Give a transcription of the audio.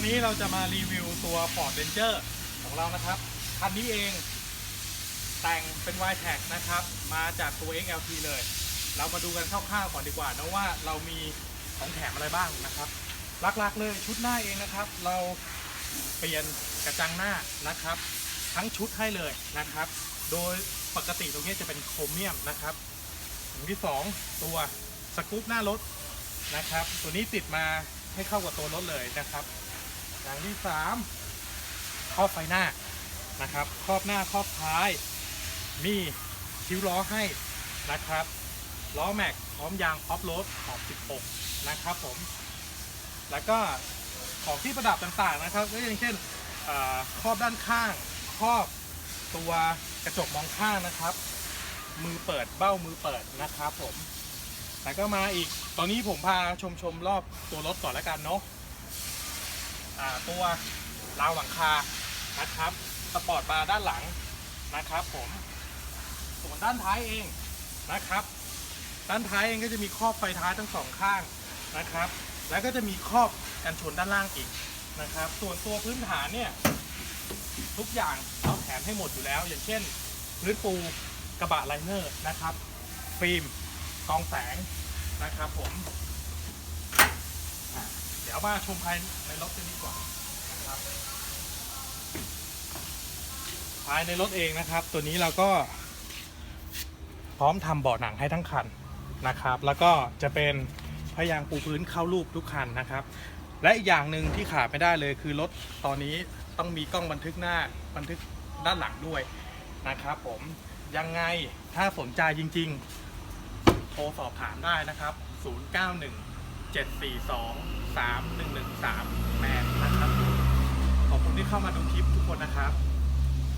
วันนี้เราจะมารีวิวตัว Ford Ranger ของเรานะครับ คันนี้เองแต่งเป็น y t a g นะครับ มาจากตัว XLT เลย เรามาดูกันคร่าวๆก่อนดีกว่านะว่าเรามีของแถมอะไรบ้างนะครับหลักๆเลยชุดหน้าเองนะครับ เราเปลี่ยนกระจังหน้านะครับ ทั้งชุดให้เลยนะครับ โดยปกติตรงนี้จะเป็นโครเมียมนะครับอย่างที่สองตัวสกู๊ปหน้ารถนะครับ ตัวนี้ติดมาให้เข้ากับตัวรถเลยนะครับ อย่างที่สามครอบไฟหน้านะครับ ครอบหน้าครอบท้าย มีคิ้วล้อให้นะครับ ล้อแม็กพร้อมยางออฟโรดขอบ 16 นะครับผม แล้วก็ของที่ประดับต่างๆนะครับ ก็อย่างเช่นครอบด้านข้าง ครอบตัวกระจกมองข้างนะครับ มือเปิดเบ้ามือเปิดนะครับผม แล้วก็มาอีก ตอนนี้ผมพาชมชมรอบตัวรถก่อนแล้วกันเนาะ ตัวราวหลังคานะครับสปอร์ตบาร์ด้านหลังนะครับผมส่วนด้านท้ายเองนะครับ ด้านท้ายเองก็จะมีครอบไฟท้ายทั้งสองข้างนะครับ แล้วก็จะมีครอบกันชนด้านล่างอีกนะครับ ส่วนตัวพื้นฐานเนี่ยทุกอย่างเราแถมให้หมดอยู่แล้ว อย่างเช่นพื้นปูกระบะไลเนอร์นะครับ ฟิล์มกองแสงนะครับผม ดี๋ยวมาชมภายในรถกันดีกว่านะครับภายในรถเองนะครับ ตัวนี้เราก็พร้อมทำเบาะหนังให้ทั้งคันนะครับ แล้วก็จะเป็นพยางปูพื้นเข้ารูปทุกคันนะครับ และอีกอย่างหนึ่งที่ขาดไม่ได้เลยคือรถตอนนี้ต้องมีกล้องบันทึกหน้าบันทึกด้านหลังด้วยนะครับ ผมยังไงถ้าสนใจจริง ๆ โทรสอบถามได้นะครับ 091 742 3113แมนนะครับ ขอบคุณที่เข้ามาดูคลิปทุกคนนะครับ